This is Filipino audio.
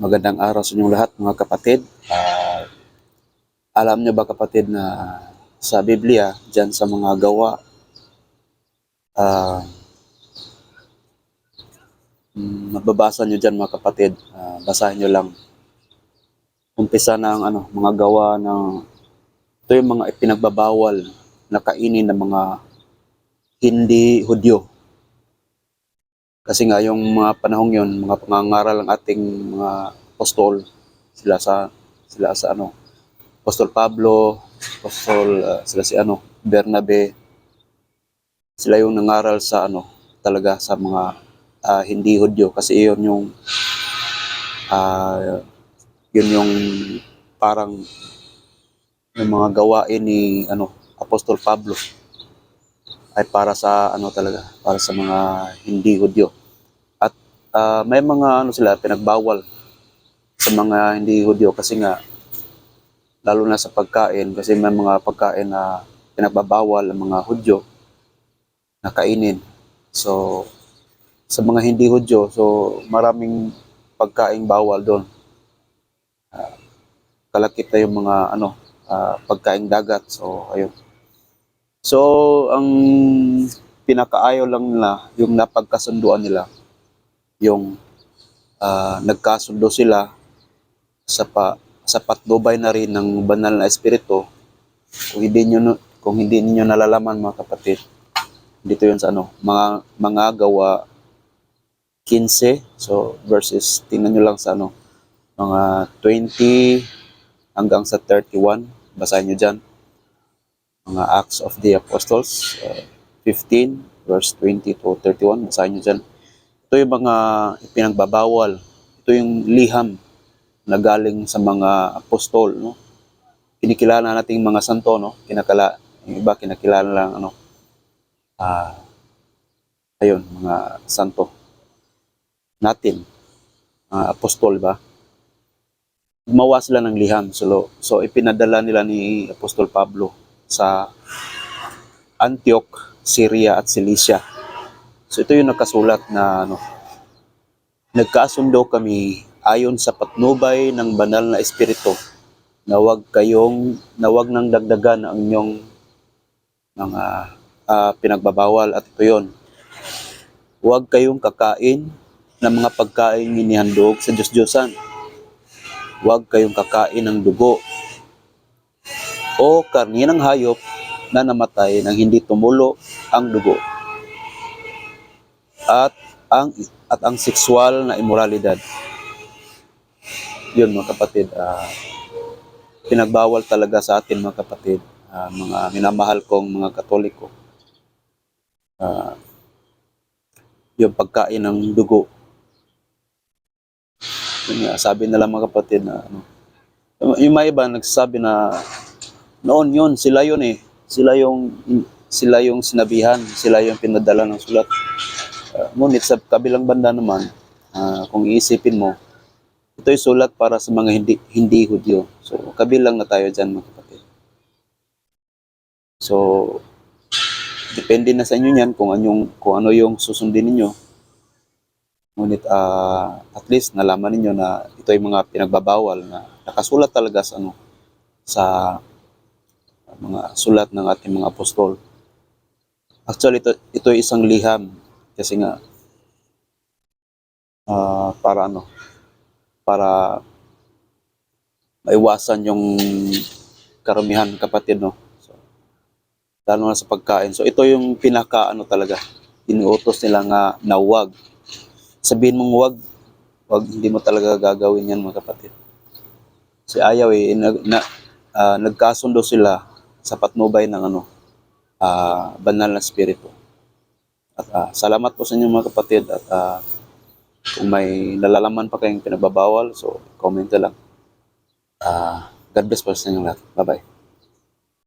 Magandang araw sa inyong lahat mga kapatid. Ah, alam niyo ba kapatid na sa Biblia, dyan sa mga gawa, ah, mm, mababasa niyo dyan mga kapatid, Ah, basahin niyo lang. Umpisa ng ano, mga gawa ng ito yung mga ipinagbabawal na kainin ng mga hindi Hudyo. Kasi nga yung mga panahong yon, mga pangangaral ng ating mga apostol, sila sa sila sa ano, Apostol Pablo, Apostol ah, sila si ano, Bernabe. Sila yung nangaral sa ano, talaga sa mga ah, hindi Hudyo kasi iyon yung ah, yun yung parang yung mga gawain ni ano Apostol Pablo ay para sa ano talaga para sa mga hindi Hudyo. At ah, may mga ano sila pinagbawal sa mga hindi Hudyo kasi nga lalo na sa pagkain kasi may mga pagkain na pinagbabawal ang mga Hudyo na kainin. So sa mga hindi Hudyo so maraming pagkaing bawal doon. Ah, kalakip na yung mga ano ah, pagkaing dagat. So ayun So, ang pinakaayaw lang nila, yung napagkasunduan nila, yung ah, nagkasundo sila sa pa, sa patnubay na rin ng banal na espiritu. Kung hindi niyo kung hindi niyo nalalaman mga kapatid, dito 'yun sa ano, mga mga gawa 15, so verses tingnan niyo lang sa ano, mga 20 hanggang sa 31, basahin niyo diyan mga Acts of the Apostles, uh, 15, verse 20 to 31. Basahin nyo dyan. Ito yung mga ipinagbabawal. Ito yung liham na galing sa mga apostol. No? Kinikilala nating mga santo. No? Kinakala, yung iba kinakilala lang ano, ah ayun, mga santo natin, mga apostol ba? Gumawa sila ng liham. So, so ipinadala nila ni Apostol Pablo sa Antioch, Syria at Cilicia. So ito yung nakasulat na ano, nagkasundo kami ayon sa patnubay ng banal na espiritu na wag kayong na wag nang dagdagan ang inyong mga ah, pinagbabawal at ito yon. Huwag kayong kakain ng mga pagkain inihandog sa Diyos-Diyosan. Huwag kayong kakain ng dugo o karni ng hayop na namatay nang hindi tumulo ang dugo. At ang at ang sexual na immoralidad. Yun mga kapatid, ah, pinagbawal talaga sa atin mga kapatid, ah, mga minamahal kong mga katoliko. Ah, yung pagkain ng dugo. Yun nga, sabi nila mga kapatid na ano, yung may iba nagsasabi na noon yun, sila yun eh. Sila yung sila yung sinabihan, sila yung pinadala ng sulat. Uh, ngunit sa kabilang banda naman, ah, kung iisipin mo, ito yung sulat para sa mga hindi hindi Hudyo. So, kabilang na tayo diyan mga kapatid. So, depende na sa inyo yan kung anong kung ano yung susundin ninyo. Ngunit ah, at least nalaman ninyo na ito yung mga pinagbabawal na nakasulat talaga sa ano sa mga sulat ng ating mga apostol. Actually, ito, ito isang liham kasi nga ah, para ano, para maiwasan yung karamihan kapatid, no? So, lalo na sa pagkain. So, ito yung pinaka, ano talaga, iniutos nila nga na wag. Sabihin mong wag, wag, hindi mo talaga gagawin yan, mga kapatid. Si ayaw eh, nag, na, ah, nagkasundo sila sa patnubay ng ano, ah, banal na spirito. At ah, salamat po sa inyo mga kapatid at ah, kung may nalalaman pa kayong pinagbabawal, so comment lang. Ah, God bless po sa inyo lahat. Bye-bye.